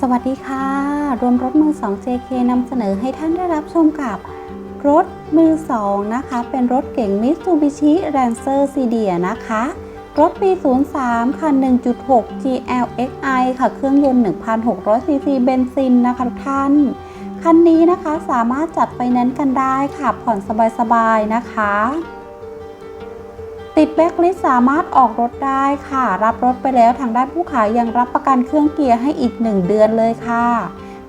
สวัสดีค่ะ รวมรถมือ 2 JK นำเสนอให้ท่านได้รับชมกับรถมือ 2 นะคะ เป็นรถเก๋ง Mitsubishi Lancer c d i a นะคะ รถปี 03คัน1.6 GLXI ค่ะ เครื่องยนต์ 1,600 ซีซีเบนซินนะคะทุกท่าน คันนี้นะคะสามารถจัดไฟแนนซ์กันได้ค่ะ ผ่อนสบายๆนะคะ ติดแบ็คลิสสามารถออกรถได้ค่ะ รับรถไปแล้วทางด้านผู้ขายยังรับประกันเครื่องเกียร์ให้อีก 1 เดือนเลยค่ะ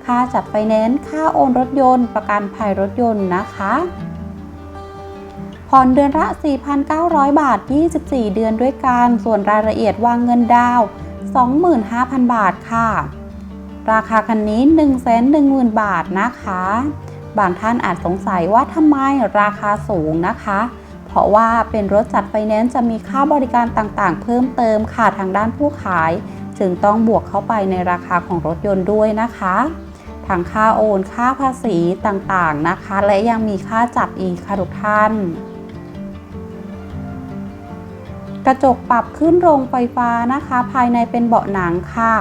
ค่าจัดไฟแนนซ์ค่าโอนรถยนต์ ประกันภัยรถยนต์นะคะผ่อนเดือนละ 4,900 บาท 24 เดือนด้วยกัน ส่วนรายละเอียดวางเงินดาวน์25,000 บาทค่ะ ราคาคันนี้ 110,000 บาทนะคะ บางท่านอาจสงสัยว่าทำไมราคาสูงนะคะ ราะว่าเป็นรถจัดไฟแนนซ์จะมีค่าบริการต่างๆ เพิ่มเติมค่ะทางด้านผู้ขาย จึงต้องบวกเข้าไปในราคาของรถยนต์ด้วยนะคะทั้งค่าโอนค่าภาษีต่างๆนะคะ และยังมีค่าจับอีกค่ะทุกท่านกระจกปรับขึ้นโรงไฟฟ้านะคะ ภายในเป็นเบาะหนังค่ะ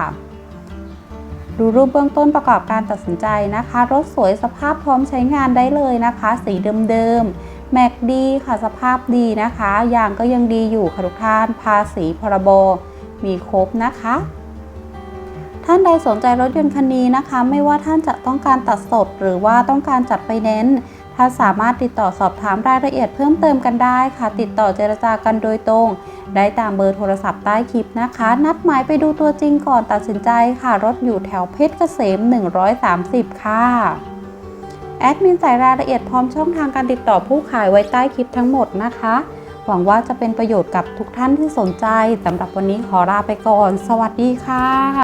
ดูรูปเบื้องต้นประกอบการตัดสินใจนะคะ รถสวยสภาพพร้อมใช้งานได้เลยนะคะ สีเดิมๆ แม็กดีค่ะสภาพดีนะคะยางก็ยังดีอยู่ค่ะทุกท่านภาษีพรบมีครบนะคะ ท่านใดสนใจรถยนต์คันนี้นะคะ ไม่ว่าท่านจะต้องการตัดสดหรือว่าต้องการจัดไฟแนนท่านสามารถติดต่อสอบถามรายละเอียดเพิ่มเติมกันได้ค่ะ ติดต่อเจรจากันโดยตรง ได้ตามเบอร์โทรศัพท์ใต้คลิปนะคะ นัดหมายไปดูตัวจริงก่อนตัดสินใจค่ะ รถอยู่แถวเพชรเกษม 130 ค่ะ แอดมินใส่รายละเอียดพร้อมช่องทางการติดต่อผู้ขายไว้ใต้คลิปทั้งหมดนะคะ หวังว่าจะเป็นประโยชน์กับทุกท่านที่สนใจสำหรับวันนี้ขอลาไปก่อน สวัสดีค่ะ